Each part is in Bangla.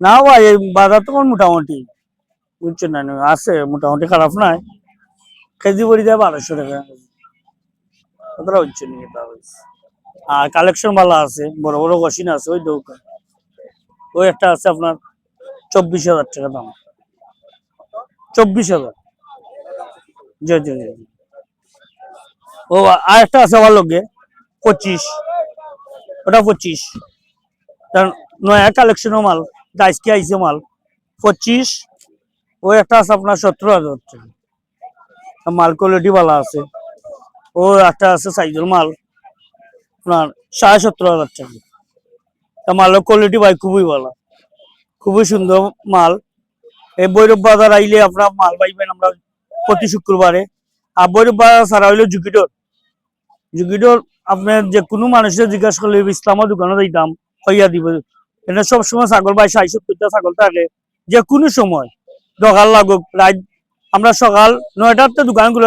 না ভাই, এই বাজার তো মোটামুটি। বুঝছেন না আছে, মোটামুটি খারাপ নাই। কেজি পড়ি যায় বারোশো টাকা। হচ্ছে নিয়ে আর কালেকশন ভালো আছে, বড় বড় গসিন আছে, ওই দৌকা ওই একটা আছে আপনার চব্বিশ হাজার টাকা দাম। চব্বিশ হাজার। জি জি জি। ও আর একটা আছে আমার লগে, পঁচিশ। ওটা পঁচিশ। তার নয়া কালেকশনও মাল। আজকে আইসে মাল। পঁচিশ ওই একটা আছে আপনার সতেরো হাজার টাকা। মাল কোয়ালিটি ভালো আছে। ও একটা আছে সাইজের মাল, আপনার সাড়ে সতেরো হাজার টাকা। তা মালের কোয়ালিটি ভাই খুবই ভালো। খুবই সুন্দর মাল। এই বৈরব বাজার আইলে আপনার মাল পাইবেন আমরা প্রতি শুক্রবারে। আর বৈরব বাজার ছাড়া হইল জুকিডোর। জুকিডোর আপনার যে কোনো মানুষের জিজ্ঞাসা করলে ইসলামের দোকানে দিতাম হইয়া দিব। এটা সবসময় ছাগল ভাই ষাট সত্তরটা ছাগল থাকে। যে কোনো সময়। দোকান লাগুক, রাত, আমরা সকাল নয়টাতে দোকানগুলো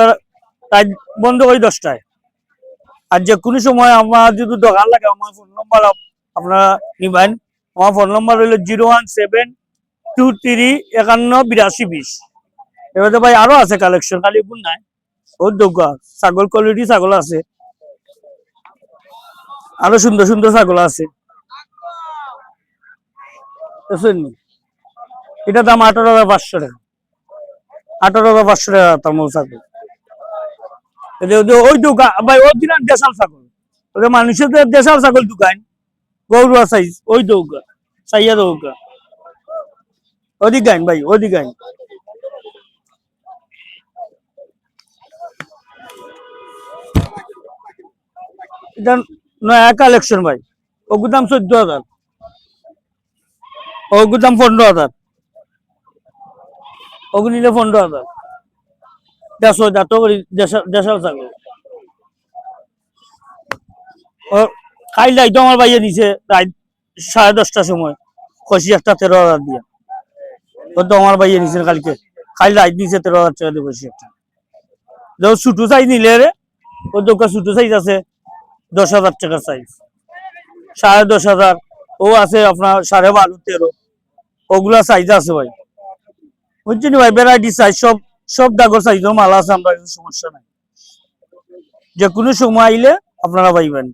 রাত বন্ধ করি দশটায়। আর যে কোনো সময় আমার যদি দোকান লাগে, আমার ফোন নম্বর আপনারা নিবেন। আমার ফোন নম্বর হলো zero one seven two three একান্ন বিরাশি বিশ। এবারে ভাই আরও আছে কালেকশন খালি কোন নাই। ওর দোকা ছাগল কোয়ালিটি ছাগল আছে। আরও সুন্দর সুন্দর ছাগল আছে। বুঝছেন? এটা দাম আঠারো হাজার পাঁচশো টাকা। আঠারো হাজার পাঁচশো টাকা তার মতো ছাগল ওই দোকান, ভাই দিন দেশাল ছাগল। ওদের মানুষের দেশাল ছাগল দোকান। গৌরুয়া সাইজ ওই দৌকা, সাইয়া দৌকা। ওদিক গাইন ভাই ওদিক গাইন এটা নয়া কালেকশন ভাই। ওগুর দাম চোদ্দ হাজার। ওগুর দাম পনেরো হাজার। ওগু নিলে পনেরো হাজার। দেড়শো হাজার তো করি দেড়শো ও খাই লাইতো আমার ভাইয়ে দিছে রাত সাড়ে দশটার সময়। খসি একটা তেরো হাজার দিয়ে। ও তো আমার ভাইয়ে নিছে কালকে। খাই লাইট দিছে তেরো হাজার টাকা দিয়ে খসি একটা। যখন ছোটো সাইজ নিলে রে ওর দোকান ছোটো সাইজ আছে, দশ হাজার টাকার সাইজ সাড়ে দশ হাজার। ও আছে আপনার সাড়ে বারো, তেরো। ওগুলা সাইজ আছে ভাই। বুঝছেন ভাই? ভ্যারাইটি সাইজ সব সব ডাগর সাইজের মাল আছে, আমরা সমস্যা নাই। যে কোনো সময় আইলে আপনারা পাইবেন।